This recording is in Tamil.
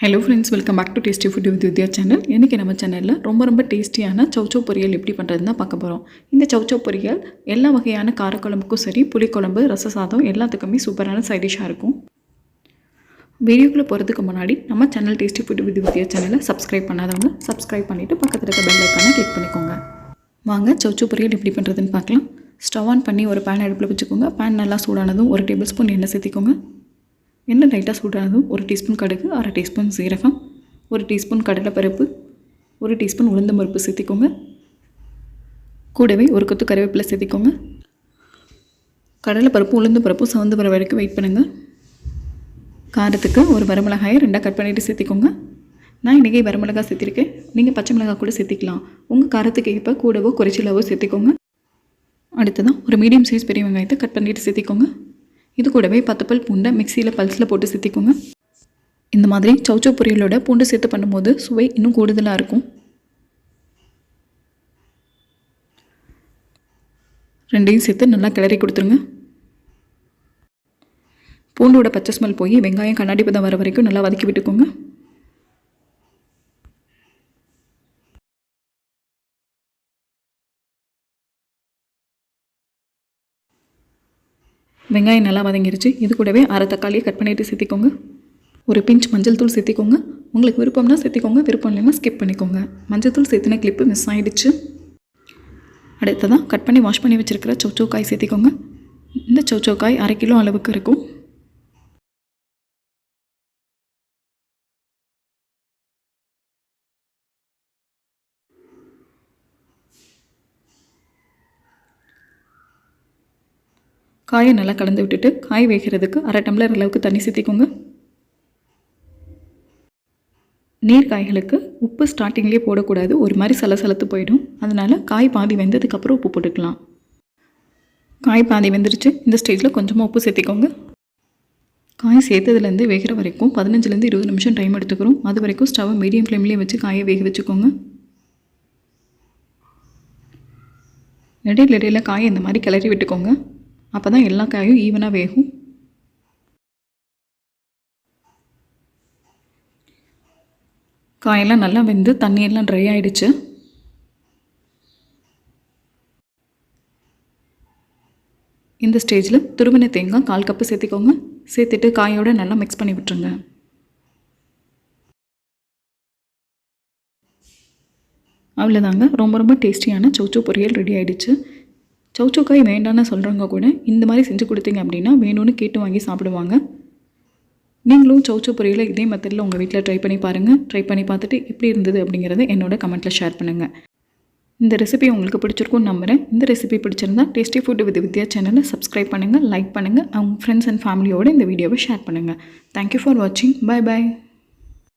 Hello friends welcome back to tasty food with Vidya channel இன்றைக்கி நம்ம சேனலில் ரொம்ப ரொம்ப டேஸ்டியான சவுச்சோ பொரியல் எப்படி பண்ணுறதுன்னு தான் பார்க்க போகிறோம் இந்த சவுச்சோ பொரியல் எல்லா வகையான காரக்குழம்புக்கும் சரி புளிக்குழம்பு ரச சாதம் எல்லாத்துக்குமே சூப்பரான சைட் டிஷ்ஷாக இருக்கும். வீடியோக்குள்ளே போகிறதுக்கு முன்னாடி நம்ம channel tasty food with Vidya சேனலை சப்ஸ்கிரைப் பண்ணாதவங்க சப்ஸ்கிரைப் பண்ணிவிட்டு பக்கத்தில் இருக்க பெல் ஐக்கானை கிளிக் பண்ணிக்கோங்க. வாங்க சவுச்சோ பொரியல் எப்படி பண்ணுறதுன்னு பார்க்கலாம். ஸ்டவ் ஆன் பண்ணி ஒரு பேன் அடுப்பில் வச்சுக்கோங்க. பேன் நல்லா சூடானதும் ஒரு டேபிள் ஸ்பூன் எண்ணெய் சேர்த்திக்கோங்க. எண்ணெய் லைட்டாக சூடானதும் ஒரு டீஸ்பூன் கடுகு அரை டீஸ்பூன் சீரகம் ஒரு டீஸ்பூன் கடலைப்பருப்பு ஒரு டீஸ்பூன் உளுந்த பருப்பு சேர்த்திக்கோங்க. கூடவே ஒரு கொத்து கருவேப்பிலை சேர்த்திக்கோங்க. கடலைப்பருப்பு உளுந்து பருப்பு சவந்து வர வரைக்கும் வெயிட் பண்ணுங்கள் காரத்துக்கு ஒரு வரமிளகாயை ரெண்டாக கட் பண்ணிவிட்டு சேர்த்திக்கோங்க. நான் இன்றைக்கி வரமிளகாய் சேர்த்திருக்கேன். நீங்கள் பச்சை மிளகாய் கூட சேர்த்திக்கலாம். உங்கள் காரத்துக்கு ஏற்ப கூடவோ குறைச்சலாவோ சேர்த்திக்கோங்க. அடுத்ததான் ஒரு மீடியம் சைஸ் பெரிய வெங்காயத்தை கட் பண்ணிவிட்டு சேர்த்திக்கோங்க. இது கூடவே பத்து பல் பூண்டை மிக்சியில் பல்ஸில் போட்டு சேர்த்திக்கோங்க இந்த மாதிரி சவுச்சோ பொரியலோட பூண்டு சேர்த்து பண்ணும்போது சுவை இன்னும் கூடுதலாக இருக்கும். ரெண்டையும் சேர்த்து நல்லா கிளறி கொடுத்துருங்க. பூண்டோட பச்சை ஸ்மெல் போய் வெங்காயம் கண்ணாடி பதம் வர வரைக்கும் நல்லா வதக்கி விட்டுக்கோங்க. வெங்காயம் நல்லா வதங்கிருச்சு. இது கூடவே அரை தக்காளியை கட் பண்ணிவிட்டு சேர்த்திக்கோங்க ஒரு பிஞ்ச் மஞ்சள் தூள் சேர்த்திக்கோங்க உங்களுக்கு விருப்பம்னா சேர்த்திக்கோங்க விருப்பம் இல்லைன்னா ஸ்கிப் பண்ணிக்கோங்க. மஞ்சள் தூள் சேர்த்தின கிளிப்பு மிஸ் ஆகிடுச்சு அடுத்ததான் கட் பண்ணி வாஷ் பண்ணி வச்சுருக்கிற சௌச்சோக்காய் சேர்த்திக்கோங்க இந்த சௌச்சோக்காய் அரை கிலோ அளவுக்கு இருக்கும். காயை நல்லா கலந்து விட்டுட்டு காய் வேகிறதுக்கு அரை டம்ளர் அளவுக்கு தண்ணி சேர்த்திக்கோங்க. நீர் காய்களுக்கு உப்பு ஸ்டார்டிங்லேயே போடக்கூடாது. ஒரு மாதிரி சலசலத்து போயிடும். அதனால் காய் பாதி வெந்ததுக்கப்புறம் உப்பு போட்டுக்கலாம். காய் பாதி வெந்துருச்சு. இந்த ஸ்டேஜில் கொஞ்சமாக உப்பு சேர்த்திக்கோங்க. காய் சேர்த்ததுலேருந்து வேகிற வரைக்கும் பதினஞ்சுலேருந்து இருபது நிமிஷம் டைம் எடுத்துக்கிறோம். அது வரைக்கும் ஸ்டவ்வை மீடியம் ஃப்ளேம்லேயே வச்சு காயை வேக வச்சுக்கோங்க. இடையில இடையில காயை இந்த மாதிரி கிளறி விட்டுக்கோங்க. அப்போ தான் எல்லா காயும் ஈவனாக வேகும். காயெல்லாம் நல்லா வெந்து தண்ணியெல்லாம் ட்ரை ஆகிடுச்சு இந்த ஸ்டேஜில் துருவின தேங்காய் கால் கப்பு சேர்த்திக்கோங்க. சேர்த்துட்டு காயோடு நல்லா மிக்ஸ் பண்ணி விட்டுருங்க. அவ்வளோதாங்க ரொம்ப ரொம்ப டேஸ்டியான சௌச்சோ பொரியல் ரெடி ஆகிடுச்சு சௌச்சோக்காய் வேண்டான்னு சொல்கிறவங்க கூட இந்த மாதிரி செஞ்சு கொடுத்தீங்க அப்படின்னா வேணும்னு கேட்டு வாங்கி சாப்பிடுவாங்க. நீங்களும் சௌச்சோ பொரியலை இதே மெத்தடில் உங்கள் வீட்டில் ட்ரை பண்ணி பாருங்கள் ட்ரை பண்ணி பார்த்துட்டு எப்படி இருந்தது அப்படிங்கிறத என்னோட கமெண்ட்டில் ஷேர் பண்ணுங்கள் இந்த ரெசிபி உங்களுக்கு பிடிச்சிருக்கும்னு நம்புகிறேன் இந்த ரெசிபி பிடிச்சிருந்தா டேஸ்டி ஃபுட் வித் வித்யா சேனலை சப்ஸ்கிரைப் பண்ணுங்கள் லைக் பண்ணுங்கள் அவங்க ஃப்ரெண்ட்ஸ் அண்ட் ஃபேமிலியோடு இந்த வீடியோவை ஷேர் பண்ணுங்கள் தேங்க்யூ ஃபார் வாட்சிங் பாய் பாய்